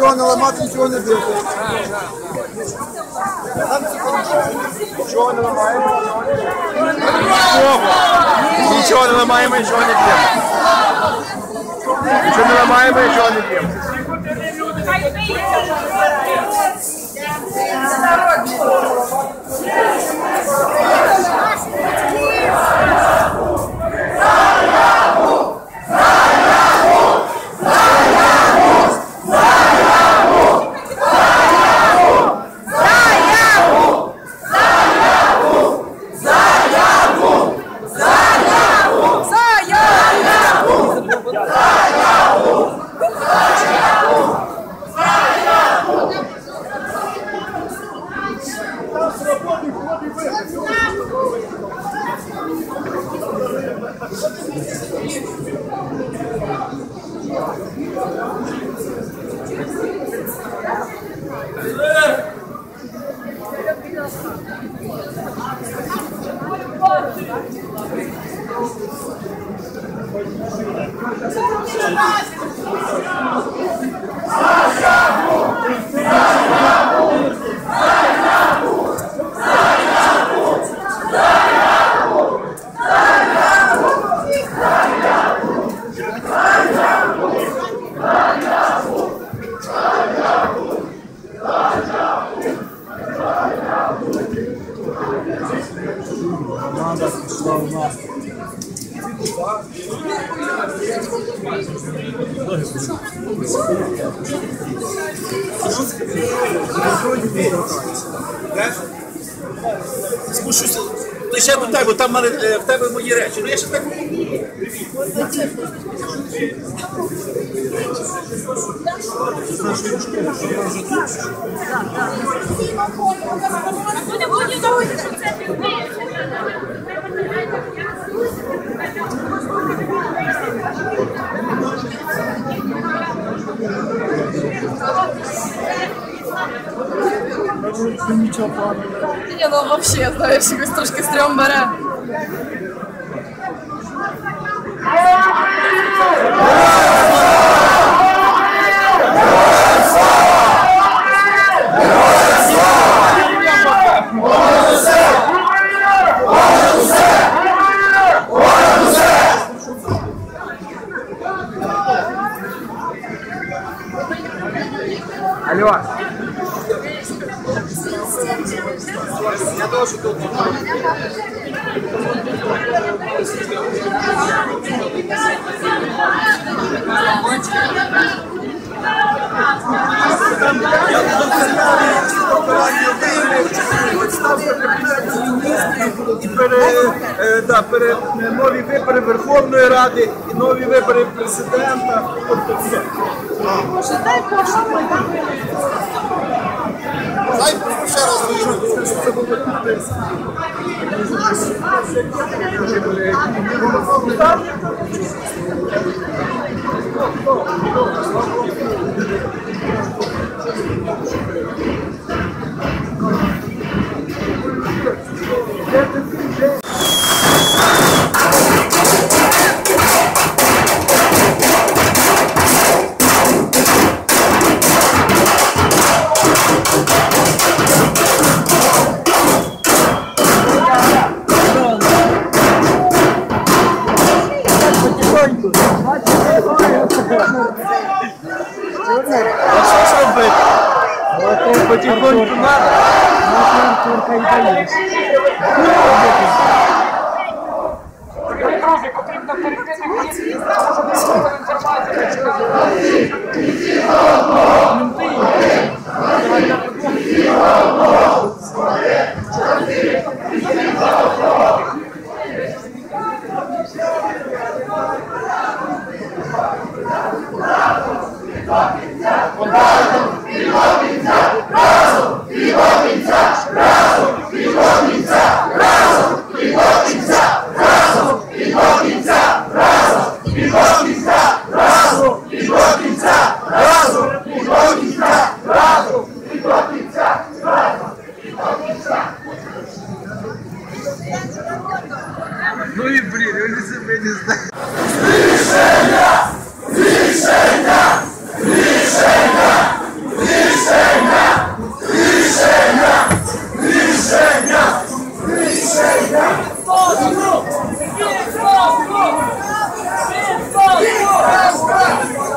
Нічого не ламати, нічого не бити. Нічого не ламаємо. Нічого не ламаємо, нічого не б'ємо. Нічого не ламаємо, нічого не б'ємо. Você tá Спущуся лише до тебе, там в мене, е, в тебе мої речі. Ну я ще так це південь. Ні, ну взагалі, знаєш, якось трошки стрьом бере. Алло. І пере, е, да, пере, нові вибори Верховної Ради і нові вибори президента. Все. Дай ще раз А Потихоньку надо. Друзі, потрібно перейти Ну і блін, вони себе не знають.